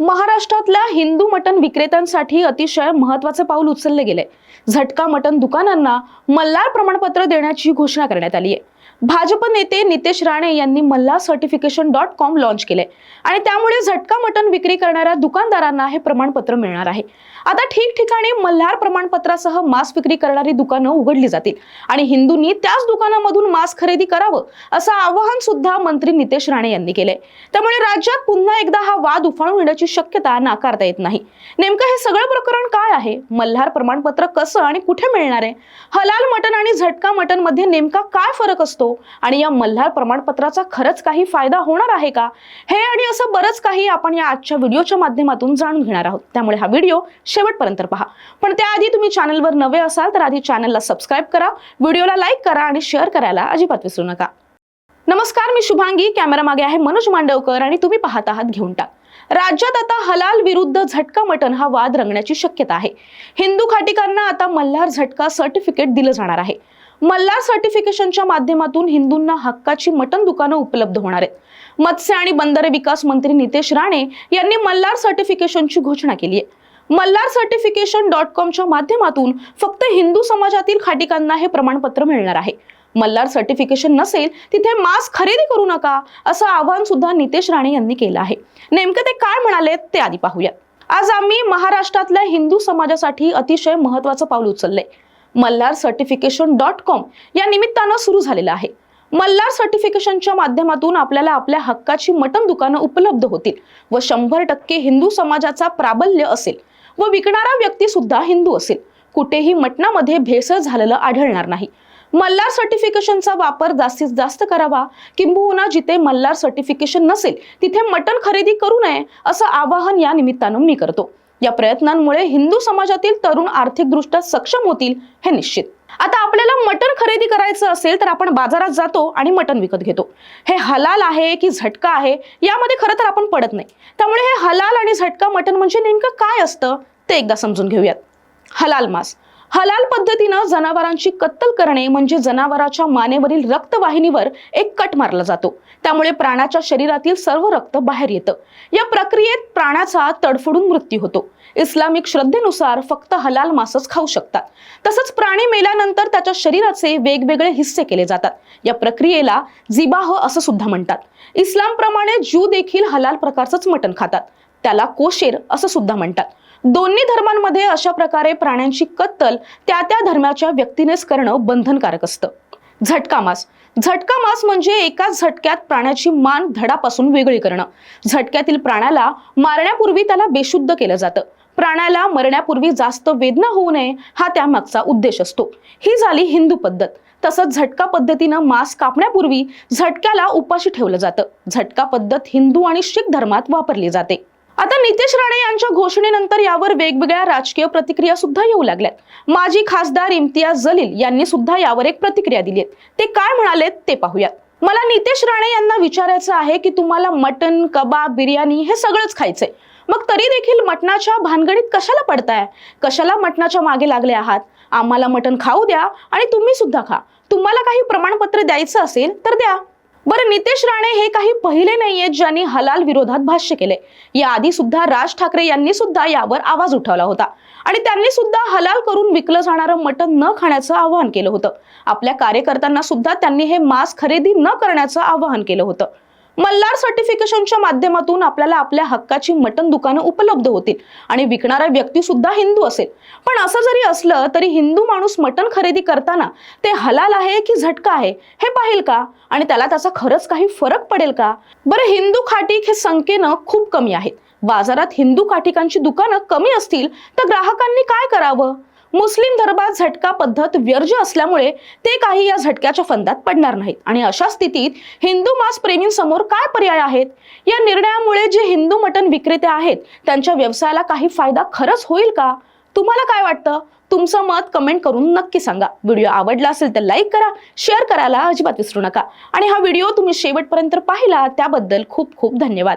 महाराष्ट्रातल्या हिंदू मटण विक्रेत्यांसाठी अतिशय महत्त्वाचे पाऊल उचलले गेले. झटका मटण दुकानांना मल्हार प्रमाणपत्र देण्याची घोषणा करण्यात आली आहे. भाजप नेते नितेश राणे यांनी Malhar certification dot com launch केले. आणि त्यामुळे झटका मटण विक्री करणाऱ्या दुकानदारांना हे प्रमाणपत्र मिळणार आहे. आता ठिकठिकाणी मल्हार प्रमाणपत्रासह मांस विक्री करणारी दुकानं उघडली जातील. आणि हिंदूंनी त्याच दुकानामधून मांस खरेदी करावं असं आवाहन सुद्धा मंत्री नितेश राणे यांनी केलंय. त्यामुळे राज्यात पुन्हा एकदा हा वाद उफाळून येण्याची शक्यता नाकारता येत नाही. नेमकं हे सगळं प्रकरण काय आहे? मल्हार प्रमाणपत्र कसं आणि कुठे मिळणार आहे? हलाल मटण आणि झटका मटणमध्ये नेमका काय फरक असतो? आणि या मल्हार प्रमाणपत्राचा खरंच काही फायदा होणार आहे का? हे आणि असं बरंच काही आपण या आजच्या व्हिडिओच्या माध्यमातून जाणून घेणार आहोत. त्यामुळे हा व्हिडिओ शेवटपर्यंत पहा. पण त्याआधी तुम्ही चॅनलवर नवे असाल तर आधी चॅनलला सबस्क्राईब करा व्हिडिओला लाईक करा आणि शेअर करायला अजिबात विसरू नका. नमस्कार मी शुभांगी. कॅमेरा मागे आहे मनोज मांडवकर आणि तुम्ही पाहत आहात घेऊन टाक. राज्यात आता हलाल विरुद्ध झटका मटण हा वाद रंगण्याची शक्यता आहे. हिंदू खाटीकांना आता मल्हार झटका सर्टिफिकेट दिलं जाणार आहे. मल्हार सर्टिफिकेशनच्या माध्यमातून हिंदूंना हक्काची मटण दुकानं उपलब्ध होणार आहेत. मत्स्य आणि बंदरे विकास मंत्री नितेश राणे यांनी मल्हार सर्टिफिकेशनची घोषणा केली आहे. मल्हार सर्टिफिकेशन डॉट कॉमच्या माध्यमातून फक्त हिंदू समाजातील खाटिकांना हे प्रमाणपत्र मिळणार आहे. मल्हार सर्टिफिकेशन नसेल तिथे मास्क खरेदी करू नका असं आवाहन सुद्धा नितेश राणे यांनी केलं आहे. नेमकं ते काय म्हणाले ते आधी पाहूया. आज आम्ही महाराष्ट्रातल्या हिंदू समाजासाठी अतिशय महत्वाचं पाऊल उचललंय. मल्हार सर्टिफिकेशन डॉट कॉम या निमित्तानं सुरू झालेलं आहे. मल्हार सर्टिफिकेशनच्या माध्यमातून आपल्याला आपल्या हक्काची मटण दुकानं उपलब्ध होतील व शंभर टक्के हिंदू समाजाचा प्राबल्य असेल व विकणारा व्यक्ती सुद्धा हिंदू असेल. कुठेही मटणामध्ये भेसळ झालेलं आढळणार नाही. मल्हार सर्टिफिकेशनचा वापर जास्तीत जास्त करावा. किंबहुना जिथे मल्हार सर्टिफिकेशन नसेल तिथे मटण खरेदी करू नये असं आवाहन या निमित्तानं मी करतो. या प्रयत्नांमुळे हिंदू समाजातील तरुण आर्थिकदृष्ट्या सक्षम होतील हे निश्चित. आता आपल्याला मटण खरेदी करायचं असेल तर आपण बाजारात जातो आणि मटण विकत घेतो. हे हलाल आहे की झटका आहे यामध्ये खरं तर आपण पडत नाही. त्यामुळे हे हलाल आणि झटका मटण म्हणजे नेमकं काय असतं ते एकदा समजून घेऊयात. हलाल मांस. हलाल पद्धतीनं जनावरांची कत्तल करणे म्हणजे जनावराच्या मानेवरील रक्तवाहिनीवर एक कट मारला जातो. त्यामुळे प्राण्याच्या शरीरातील सर्व रक्त बाहेर येतं. या प्रक्रियेत प्राण्याचा तडफडून मृत्यू होतो. इस्लामिक श्रद्धेनुसार फक्त हलाल मांसच खाऊ शकतात. तसंच प्राणी मेल्यानंतर त्याच्या शरीराचे वेगवेगळे हिस्से केले जातात. या प्रक्रियेला जिबाह असं सुद्धा म्हणतात. इस्लामप्रमाणे ज्यू देखील हलाल प्रकारचंच मटण खातात. त्याला कोशेर असं सुद्धा म्हणतात. दोन्ही धर्मांमध्ये अशा प्रकारे प्राण्यांची कत्तल त्या त्या धर्माच्या व्यक्तीनेच करणं बंधनकारक असतं. झटका मास. झटका मास म्हणजे एकाच झटक्यात प्राण्याची मान धडापासून वेगळी करणं. झटक्यातील प्राण्याला मारण्यापूर्वी त्याला बेशुद्ध केलं जातं. प्राण्याला मरण्यापूर्वी जास्त वेदना होऊ नये हा त्यामागचा उद्देश असतो. ही झाली हिंदू पद्धत. तसंच झटका पद्धतीनं मांस कापण्यापूर्वी झटक्याला उपाशी ठेवलं जातं. झटका पद्धत हिंदू आणि शीख धर्मात वापरली जाते. आता नितेश राणे यांच्या घोषणेनंतर यावर वेगवेगळ्या राजकीय प्रतिक्रिया सुद्धा येऊ लागल्यात. माजी खासदार इम्तियाज जलील यांनी सुद्धा यावर एक प्रतिक्रिया दिली आहे. ते काय म्हणाले ते पाहूयात. मला नितेश राणे यांना विचारायचं आहे की तुम्हाला मटन कबाब बिर्याणी हे सगळंच खायचंय. मग तरी देखील मटणाच्या भानगडीत कशाला पडताय? कशाला मटणाच्या मागे लागले आहात? आम्हाला मटण खाऊ द्या आणि तुम्ही सुद्धा खा. तुम्हाला काही प्रमाणपत्र द्यायचं असेल तर द्या. बरं नितेश राणे हे काही पहिले नाहीयेत ज्यांनी हलाल विरोधात भाष्य केले. याआधी सुद्धा राज ठाकरे यांनी सुद्धा यावर आवाज उठवला होता. आणि त्यांनी सुद्धा हलाल करून विकलं जाणारं मटण न खाण्याचं आवाहन केलं होतं. आपल्या कार्यकर्त्यांना सुद्धा त्यांनी हे मांस खरेदी न करण्याचं आवाहन केलं होतं. मल्हार सर्टिफिकेशनच्या माध्यमातून आपल्याला आपल्या हक्काची मटण दुकानं उपलब्ध होतील आणि विकणारा व्यक्ती सुद्धा हिंदू असेल. पण असं जरी असलं तरी हिंदू माणूस मटण खरेदी करताना ते हलाल आहे की झटका आहे हे पाहिल का? आणि त्याला त्याचा खरंच काही फरक पडेल का? बरं हिंदू खाटीक हे संख्येनं खूप कमी आहेत. बाजारात हिंदू काठिकांची दुकानं कमी असतील तर ग्राहकांनी काय करावं? मुस्लिम धर्मात झटका पद्धत व्यर्ज असल्यामुळे ते काही या झटक्याच्या फंदात पडणार नाहीत. आणि अशा स्थितीत हिंदू मांस प्रेमींसमोर काय पर्याय आहेत? या निर्णयामुळे जे हिंदू मटण विक्रेते आहेत त्यांच्या व्यवसायाला काही फायदा खरंच होईल का? तुम्हाला काय वाटतं? तुमचं मत कमेंट करून नक्की सांगा. व्हिडिओ आवडला असेल तर लाईक करा शेअर करायला अजिबात विसरू नका. आणि हा व्हिडिओ तुम्ही शेवटपर्यंत पाहिला त्याबद्दल खूप खूप धन्यवाद.